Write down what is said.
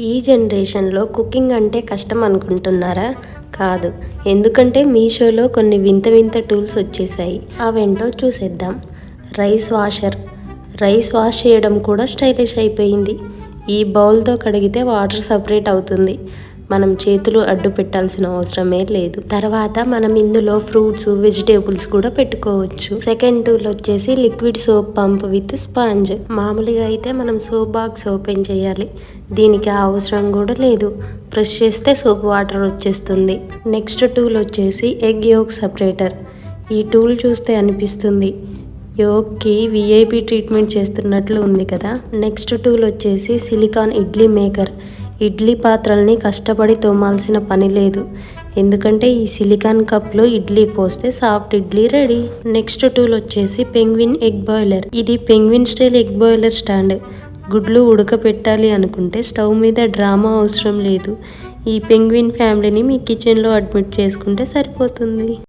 ఈ జనరేషన్లో కుకింగ్ అంటే కష్టం అనుకుంటున్నారా? కాదు. ఎందుకంటే మీషోలో కొన్ని వింత వింత టూల్స్ వచ్చేసాయి. అవేంటో చూసేద్దాం. Rice washer. రైస్ వాష్ చేయడం కూడా స్టైలిష్ అయిపోయింది. ఈ బౌల్తో కడిగితే వాటర్ సపరేట్ అవుతుంది. మనం చేతులు అడ్డు పెట్టాల్సిన అవసరమే లేదు. తర్వాత మనం ఇందులో ఫ్రూట్స్ వెజిటేబుల్స్ కూడా పెట్టుకోవచ్చు. సెకండ్ టూల్ వచ్చేసి liquid soap pump with sponge. మామూలుగా అయితే మనం సోప్ బాక్స్ ఓపెన్ చేయాలి. దీనికి ఆ అవసరం కూడా లేదు. బ్రష్ చేస్తే సోప్ వాటర్ వచ్చేస్తుంది. నెక్స్ట్ టూల్ వచ్చేసి ఎగ్ యోగ్ సపరేటర్. ఈ టూల్ చూస్తే అనిపిస్తుంది. యోగ్కి విఐపి ట్రీట్మెంట్ చేస్తున్నట్లు ఉంది కదా. నెక్స్ట్ టూల్ వచ్చేసి సిలికాన్ ఇడ్లీ మేకర్. ఇడ్లీ పాత్రల్ని కష్టపడి తోమాల్సిన పని లేదు. ఎందుకంటే ఈ సిలికాన్ కప్లో ఇడ్లీ పోస్తే soft idli ready. Next tool వచ్చేసి పెంగ్విన్ ఎగ్ బాయిలర్. ఇది penguin style egg boiler stand. గుడ్లు ఉడకపెట్టాలి అనుకుంటే స్టవ్ మీద డ్రామా అవసరం లేదు. ఈ పెంగ్విన్ ఫ్యామిలీని మీ కిచెన్లో అడ్మిట్ చేసుకుంటే సరిపోతుంది.